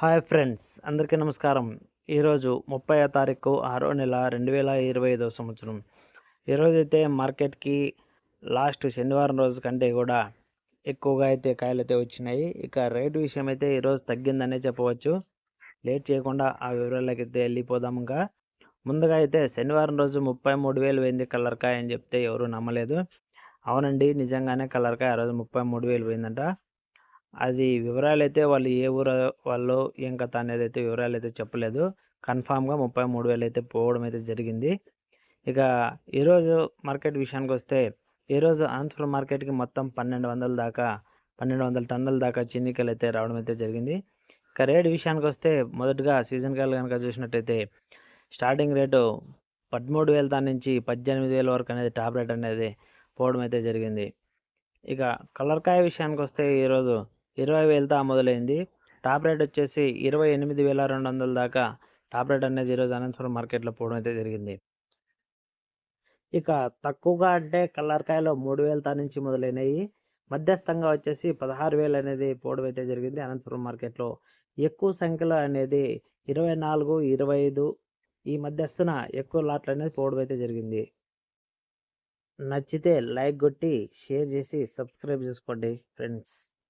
Hi friends అందరికీ నమస్కారం. ఈరోజు ముప్పై తారీఖు ఆరో నెల రెండు వేల ఇరవై ఐదో సంవత్సరం. ఈరోజైతే మార్కెట్కి లాస్ట్ శనివారం రోజు కంటే కూడా ఎక్కువగా అయితే కాయలు అయితే వచ్చినాయి. ఇక రేటు విషయం అయితే ఈరోజు తగ్గిందనే చెప్పవచ్చు. లేట్ చేయకుండా ఆ వివరాలకి అయితే వెళ్ళిపోదాం ఇంకా. ముందుగా అయితే శనివారం రోజు ముప్పై మూడు వేలు పోయింది కలర్కాయ అని చెప్తే ఎవరు నమ్మలేదు. అవునండి నిజంగానే కలర్కాయ ఆ రోజు ముప్పై మూడు వేలు పోయిందంట. అది వివరాలు అయితే వాళ్ళు ఏ ఊరు వాళ్ళు ఏం కథ అనేది అయితే వివరాలు అయితే చెప్పలేదు. కన్ఫామ్గా ముప్పై మూడు వేలు అయితే పోవడం అయితే జరిగింది. ఇక ఈరోజు మార్కెట్ విషయానికి వస్తే ఈరోజు అనంతపురం మార్కెట్కి మొత్తం పన్నెండు వందల దాకా పన్నెండు వందల టన్నుల దాకా చిన్నికలు అయితే రావడం అయితే జరిగింది. ఇక రేటు విషయానికి వస్తే మొదటగా సీజన్ కాయలు కనుక చూసినట్టయితే స్టార్టింగ్ రేటు పదమూడు వేల దాని నుంచి పద్దెనిమిది వేల వరకు అనేది టాప్ రేట్ అనేది పోవడం అయితే జరిగింది. ఇక కలర్కాయ విషయానికి వస్తే ఈరోజు ఇరవై వేలతో మొదలైంది. టాప్ రేట్ వచ్చేసి ఇరవై ఎనిమిది వేల రెండు వందల దాకా. టాప్ రేట్ అనేది ఈరోజు అనంతపురం మార్కెట్లో పోవడం అయితే జరిగింది. ఇక తక్కువగా అంటే కల్లరకాయలో మూడు వేల నుంచి మొదలైనవి మధ్యస్థంగా వచ్చేసి పదహారు వేలు అనేది పోవడం అయితే జరిగింది అనంతపురం మార్కెట్లో. ఎక్కువ సంఖ్యలో అనేది ఇరవై నాలుగు ఇరవై ఐదు ఈ మధ్యస్థన ఎక్కువ లాట్లు అనేది పోవడం అయితే జరిగింది. నచ్చితే లైక్ కొట్టి షేర్ చేసి సబ్స్క్రైబ్ చేసుకోండి friends.